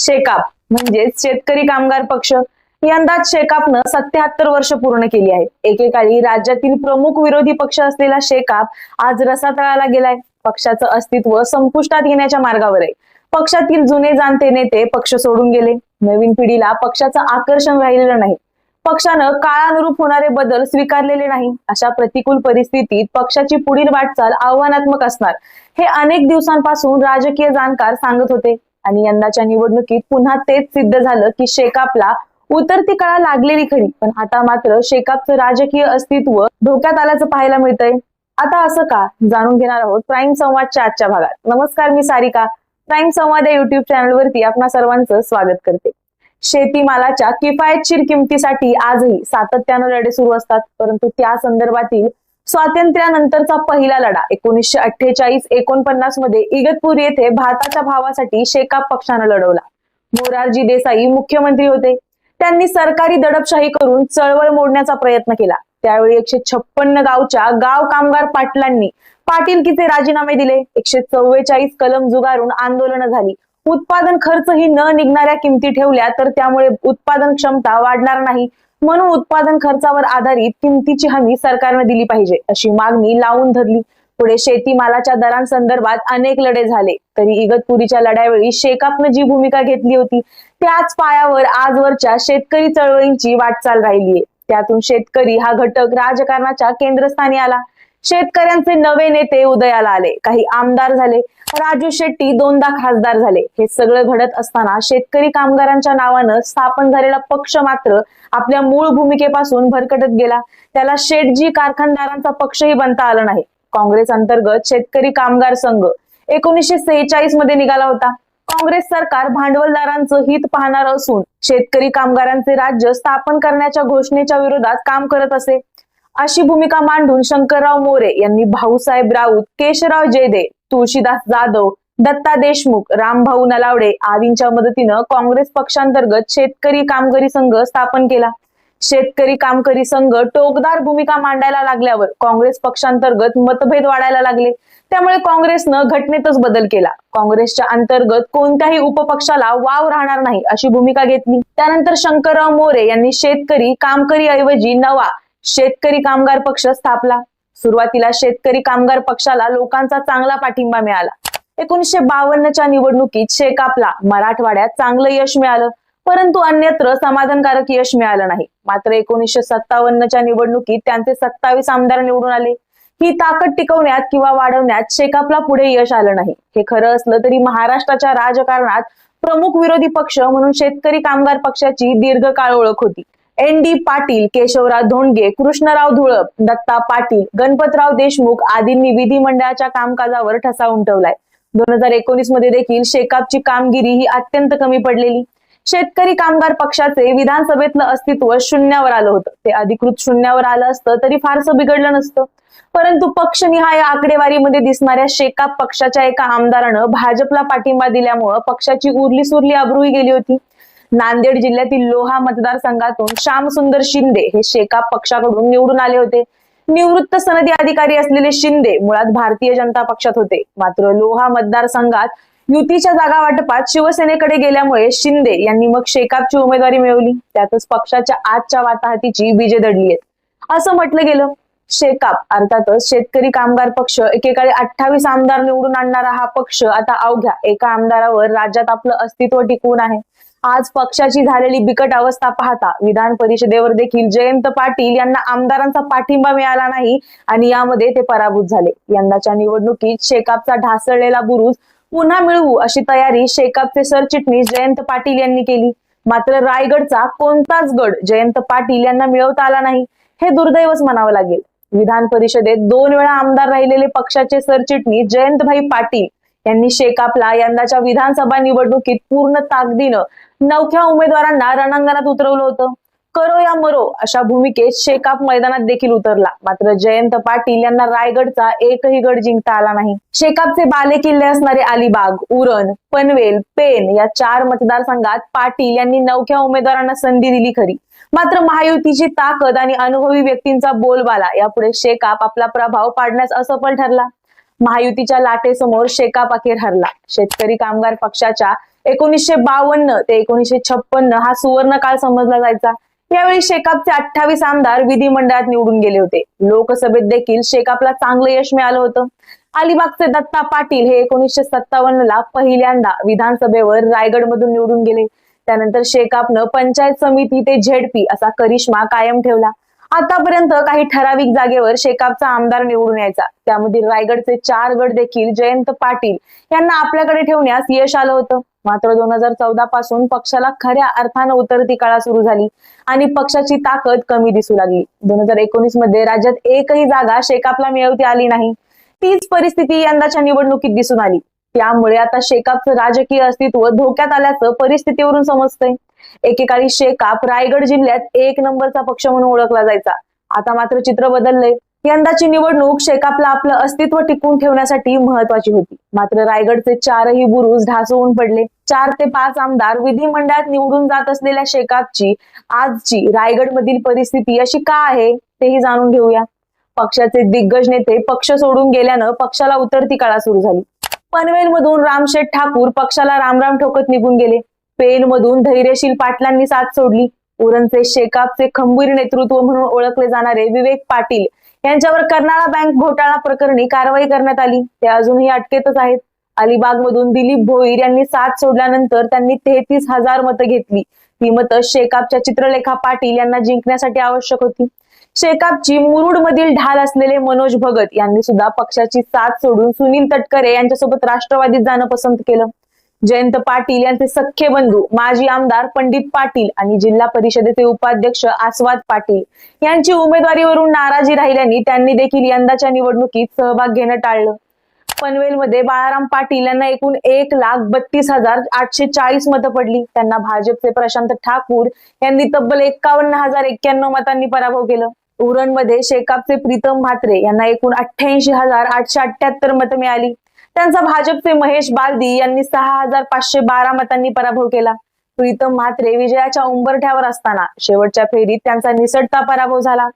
शेकाप म्हणजेच शेतकरी कामगार पक्ष यंदाच शेकापनं सत्याहत्तर वर्ष पूर्ण केली आहेत एकेकाळी राज्यातील प्रमुख विरोधी पक्ष असलेला शेकाप आज रसातळाला गेलाय. पक्षाचं अस्तित्व संपुष्टात येण्याच्या मार्गावर आहे. पक्षातील जुने जाणते नेते पक्ष सोडून गेले. नवीन पिढीला पक्षाचं आकर्षण राहिलेलं नाही. पक्षानं काळानुरूप होणारे बदल स्वीकारलेले नाही. अशा प्रतिकूल परिस्थितीत पक्षाची पुढील वाटचाल आव्हानात्मक असणार. हे अनेक दिवसांपासून राजकीय जाणकार सांगत होते. आणि यंदाच्या निवडणुकीत पुन्हा तेच सिद्ध झालं की शेकापला उतरती काळा लागलेली खरी पण आता मात्र शेकापचं राजकीय अस्तित्व धोक्यात आल्याचं पाहायला मिळतंय. आता असं का? जाणून घेणार आहोत प्राईम संवादच्या आजच्या भागात. नमस्कार मी सारिका. प्राईम संवाद या युट्यूब चॅनलवरती आपणा सर्वांचं स्वागत करते. शेतीमालाच्या किफायतशीर किमतीसाठी आजही सातत्यानं लढे सुरू असतात. परंतु त्या संदर्भातील स्वातंत्र्यानंतरचा पहिला लढा एकोणीसशे अठ्ठेचाळीस एकोणपन्नासमध्ये इगतपूर येथे भारताच्या भावासाठी शेकाप पक्षानं लढवला. मोरारजी देसाई मुख्यमंत्री होते. त्यांनी सरकारी दडपशाही करून चळवळ मोडण्याचा प्रयत्न केला. त्यावेळी एकशे छप्पन्न गावच्या गाव कामगार पाटलांनी पाटीलकीचे राजीनामे दिले. एकशे चव्वेचाळीस कलम जुगारून आंदोलनं झाली. उत्पादन खर्च ही न निघणाऱ्या किमती ठेवल्या तर त्यामुळे उत्पादन क्षमता वाढणार नाही. म्हणून उत्पादन खर्चावर आधारित किमतीची हमी सरकारने दिली पाहिजे. अशी मागणी लावून धरली. पुढे शेतीमालाच्या दरांसंदर्भात अनेक लढे झाले. तरी इगतपुरीच्या लढ्यावेळी शेकापनं जी भूमिका घेतली होती त्याच पायावर आजवरच्या शेतकरी चळवळींची वाटचाल राहिलीये. त्यातून शेतकरी हा घटक राजकारणाच्या केंद्रस्थानी आला. शेतकऱ्यांचे नवे नेते उदयाला आले. काही आमदार झाले. राजू शेट्टी दोनदा खासदार झाले. हे सगळं घडत असताना शेतकरी कामगारांच्या नावानं स्थापन झालेला पक्ष मात्र आपल्या मूळ भूमिकेपासून भरकटत गेला. त्याला शेटजी कारखानदारांचा पक्षही बनता आला नाही. काँग्रेस अंतर्गत शेतकरी कामगार संघ एकोणीसशे सेहेचाळीसमध्ये निघाला होता. काँग्रेस सरकार भांडवलदारांचं हित पाहणार असून शेतकरी कामगारांचे राज्य स्थापन करण्याच्या घोषणेच्या विरोधात काम करत असे. अशी भूमिका मांडून शंकरराव मोरे यांनी भाऊसाहेब राऊत केशवराव जेदे तुळशीदास जाधव दत्ता देशमुख रामभाऊ नलावडे आदींच्या मदतीनं काँग्रेस पक्षांतर्गत शेतकरी कामगारी संघ स्थापन केला. शेतकरी कामकरी संघ टोकदार भूमिका मांडायला लागल्यावर काँग्रेस पक्षांतर्गत मतभेद वाढायला लागले. त्यामुळे काँग्रेसनं घटनेतच बदल केला. काँग्रेसच्या अंतर्गत कोणत्याही उपपक्षाला वाव राहणार नाही अशी भूमिका घेतली. त्यानंतर शंकरराव मोरे यांनी शेतकरी कामकरी ऐवजी नवा शेतकरी कामगार पक्ष स्थापला. सुरुवातीला शेतकरी कामगार पक्षाला लोकांचा चांगला पाठिंबा मिळाला. एकोणीसशे बावन्नच्या निवडणुकीत शेकापला मराठवाड्यात चांगलं यश मिळालं. परंतु अन्यत्र समाधानकारक यश मिळालं नाही. मात्र एकोणीसशे सत्तावन्नच्या निवडणुकीत त्यांचे सत्तावीस आमदार निवडून आले. ही ताकद टिकवण्यात किंवा वाढवण्यात शेकापला पुढे यश आलं नाही. हे खरं असलं तरी महाराष्ट्राच्या राजकारणात प्रमुख विरोधी पक्ष म्हणून शेतकरी कामगार पक्षाची दीर्घकाळ ओळख होती. एन डी पाटील केशवराव धोंडगे कृष्णराव धुळप दत्ता पाटील गणपतराव देशमुख आदींनी विधिमंडळाच्या कामकाजावर ठसा उमटवलाय दोन हजार एकोणीसमध्ये देखील शेकापची कामगिरी ही अत्यंत कमी पडलेली. शेतकरी कामगार पक्षाचे विधानसभेतलं अस्तित्व शून्यावर आलं होतं. ते अधिकृत शून्यावर आलं असतं तरी फारसं बिघडलं नसतं. परंतु पक्षनिहाय आकडेवारीमध्ये दिसणाऱ्या शेकाप पक्षाच्या एका आमदारानं भाजपला पाठिंबा दिल्यामुळं पक्षाची उरली सुरली अब्रूही गेली होती. नांदेड जिल्ह्यातील लोहा मतदारसंघातून श्यामसुंदर शिंदे हे शेकाप पक्षाकडून निवडून आले होते. निवृत्त सनदी अधिकारी असलेले शिंदे मुळात भारतीय जनता पक्षात होते. मात्र लोहा मतदारसंघात युतीच्या जागा वाटपात शिवसेनेकडे गेल्यामुळे शिंदे यांनी मग शेकापची उमेदवारी मिळवली. त्यातच पक्षाच्या आजच्या वाताहतीची बीजे दडली आहेत असं म्हटलं गेलं. शेकाप अर्थातच शेतकरी कामगार पक्ष एकेकाळी अठ्ठावीस आमदार निवडून आणणारा हा पक्ष आता अवघ्या एका आमदारावर राज्यात आपलं अस्तित्व टिकवून आहे. आज पक्षाची झालेली बिकट अवस्था पाहता विधान परिषदेवर देखील जयंत पाटील यांना आमदारांचा पाठिंबा मिळाला नाही आणि यामध्ये ते पराभूत झाले. यंदाच्या निवडणुकीत शेकापचा ढासळलेला बुरुज पुन्हा मिळवू अशी तयारी शेकापचे सरचिटणीस जयंत पाटील यांनी केली. मात्र रायगडचा कोणताच गड जयंत पाटील यांना मिळवता आला नाही. हे दुर्दैवच म्हणावं लागेल. विधान परिषदेत दोन वेळा आमदार राहिलेले पक्षाचे सरचिटणीस जयंतभाई पाटील यांनी शेकापला यंदाच्या विधानसभा निवडणुकीत पूर्ण ताकदीनं नवख्या उमेदवारांना रणांगणात उतरवलं होतं. करो या मरो अशा भूमिकेत शेकाप मैदानात देखील उतरला. मात्र जयंत पाटील यांना रायगडचा एकही गड जिंकता आला नाही. शेकापचे बाले किल्ले असणारे अलिबाग उरण पनवेल पेन या चार मतदारसंघात पाटील यांनी नवख्या उमेदवारांना संधी दिली खरी. मात्र महायुतीची ताकद आणि अनुभवी व्यक्तींचा बोलबाला यापुढे शेकाप आपला प्रभाव पाडण्यास असफल ठरला. महायुतीच्या लाटेसमोर शेकाप अखेर हरला. शेतकरी कामगार पक्षाच्या एकोणीसशे बावन्न ते एकोणीसशे छप्पन्न हा सुवर्ण काळ समजला जायचा. यावेळी शेकापचे अठ्ठावीस आमदार विधिमंडळात निवडून गेले होते. लोकसभेत देखील शेकापला चांगलं यश मिळालं होतं. अलिबागचे दत्ता पाटील हे एकोणीसशे सत्तावन्न ला पहिल्यांदा विधानसभेवर रायगडमधून निवडून गेले. त्यानंतर शेकापनं पंचायत समिती ते झेडपी असा करिश्मा कायम ठेवला. आतापर्यंत काही ठराविक जागेवर शेकापचा आमदार निवडून यायचा. त्यामधील रायगडचे चार गड देखील जयंत पाटील यांना आपल्याकडे ठेवण्यास यश आलं होतं. मात्र दोन हजार चौदा पासून पक्षाला खऱ्या अर्थानं उतरती काळा सुरू झाली आणि पक्षाची ताकद कमी दिसू लागली. दोन हजार एकोणीसमध्ये राज्यात एकही जागा शेकापला मिळवती आली नाही. तीच परिस्थिती यंदाच्या निवडणुकीत दिसून आली. त्यामुळे आता शेकापचं राजकीय अस्तित्व धोक्यात आल्याचं परिस्थितीवरून समजतंय. एकेकाळी शेकाप रायगड जिल्ह्यात एक नंबरचा पक्ष म्हणून ओळखला जायचा. आता मात्र चित्र बदललंय. यंदाची निवडणूक शेकापला आपलं अस्तित्व टिकवून ठेवण्यासाठी महत्वाची होती. मात्र रायगडचे चारही बुरुज ढासळून पडले. चार ते पाच आमदार विधिमंडळात निवडून जात असलेल्या शेकापची आजची रायगडमधील परिस्थिती अशी का आहे तेही जाणून घेऊया. पक्षाचे दिग्गज नेते पक्ष सोडून गेल्यानं पक्षाला उतरती काळा सुरू झाली. पनवेलमधून रामशेठ ठाकूर पक्षाला रामराम ठोकत निघून गेले. पेनमधून धैर्यशील पाटलांनी साथ सोडली. उरणचे शेकापचे खंबीर नेतृत्व म्हणून ओळखले जाणारे विवेक पाटील यांच्यावर कर्नाळा बँक घोटाळा प्रकरणी कारवाई करण्यात आली. ते अजूनही अटकेतच आहेत. अलिबाग मधून दिलीप भोईर यांनी साथ सोडल्यानंतर त्यांनी तेहतीस हजार मतं घेतली. ही मतं शेकापच्या चित्रलेखा पाटील यांना जिंकण्यासाठी आवश्यक होती. शेकापची मुरुड मधील ढाल असलेले मनोज भगत यांनी सुद्धा पक्षाची साथ सोडून सुनील तटकरे यांच्यासोबत राष्ट्रवादीत जाणं पसंत केलं. जयंत पाटील यांचे सख्खे बंधू माजी आमदार पंडित पाटील आणि जिल्हा परिषदेचे उपाध्यक्ष आस्वाद पाटील यांची उमेदवारीवरून नाराजी राहिल्याने त्यांनी देखील यंदाच्या निवडणुकीत सहभाग घेणं टाळलं. पनवेलमध्ये बाळाराम पाटील यांना एकूण एक लाख बत्तीस हजार आठशे चाळीस मतं पडली. त्यांना भाजपचे प्रशांत ठाकूर यांनी तब्बल एक्कावन्न हजार एक्क्याण्णव मतांनी पराभव केलं. उरणमध्ये शेकापचे प्रीतम म्हात्रे यांना एकूण अठ्ठ्याऐंशी हजार आठशे अठ्ठ्याहत्तर मतं मिळाली. त्यांचा भाजपचे महेश बालदी यांनी सहा हजार पाचशे बारा मतांनी पराभव केला. प्रीतम म्हात्रे विजयाच्या उंबरठ्यावर असताना शेवटच्या फेरीत त्यांचा निसटता पराभव झाला.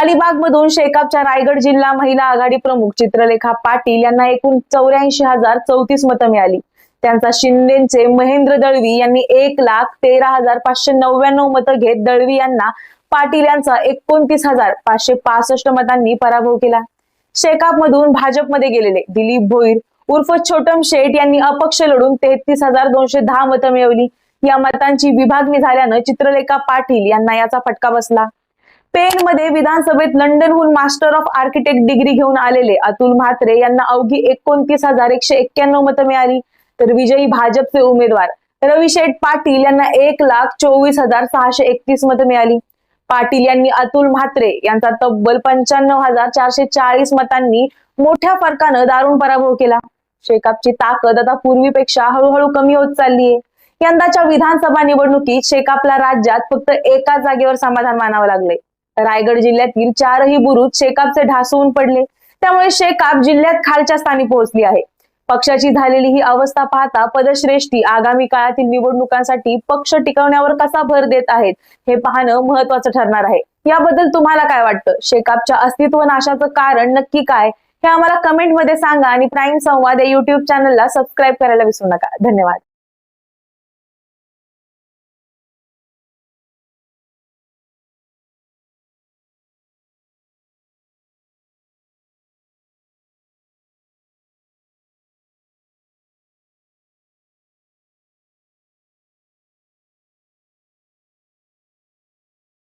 अलिबाग मधून शेकापच्या रायगड जिल्हा महिला आघाडी प्रमुख चित्रलेखा पाटील यांना एकूण चौऱ्याऐंशी हजार चौतीस मतं मिळाली. त्यांचा शिंदेचे महेंद्र दळवी यांनी एक लाख तेरा हजार पाचशे नव्याण्णव मतं घेत दळवी यांना पाटील यांचा एकोणतीस हजार पाचशे पासष्ट मतांनी पराभव केला. शेकाप मधून भाजपमध्ये गेलेले दिलीप भोईर उर्फ छोटम शेठ यांनी अपक्ष लढून तेहतीस हजार दोनशे दहा मतं मिळवली. या मतांची विभागणी झाल्यानं चित्रलेखा पाटील यांना याचा फटका बसला. पेन मध्ये विधानसभेत लंडनहून मास्टर ऑफ आर्किटेक्ट डिग्री घेऊन आलेले अतुल म्हात्रे यांना अवघी एकोणतीस हजार एकशे एक्क्याण्णव मतं मिळाली. तर विजयी भाजपचे उमेदवार रविशेठ पाटील यांना एक लाख चोवीस हजार सहाशे एकतीस मतं मिळाली. पाटील यांनी अतुल म्हात्रे यांचा तब्बल पंच्याण्णव हजार चारशे चाळीस मतांनी मोठ्या फरकानं दारुण पराभव केला. शेकापची ताकद आता पूर्वीपेक्षा हळूहळू कमी होत चालली आहे यंदाच्या विधानसभा निवडणुकीत शेकापला राज्यात फक्त एका जागेवर समाधान मानावं लागले रायगड जिल्ह्यातील चारही बुरुज शेकापचे ढासळून पडले. त्यामुळे शेकाप जिल्ह्यात खालच्या स्थानी पोहोचली आहे. पक्षाची झालेली ही अवस्था पाहता पदश्रेष्ठी आगामी काळातील निवडणुकांसाठी पक्ष टिकवण्यावर कसा भर देत आहेत हे पाहणं महत्वाचं ठरणार आहे. याबद्दल तुम्हाला काय वाटतं? शेकापच्या अस्तित्व नाशाचं कारण नक्की काय? हे आम्हाला कमेंटमध्ये सांगा आणि प्राईम संवाद या युट्यूब चॅनलला सबस्क्राईब करायला विसरू नका. धन्यवाद.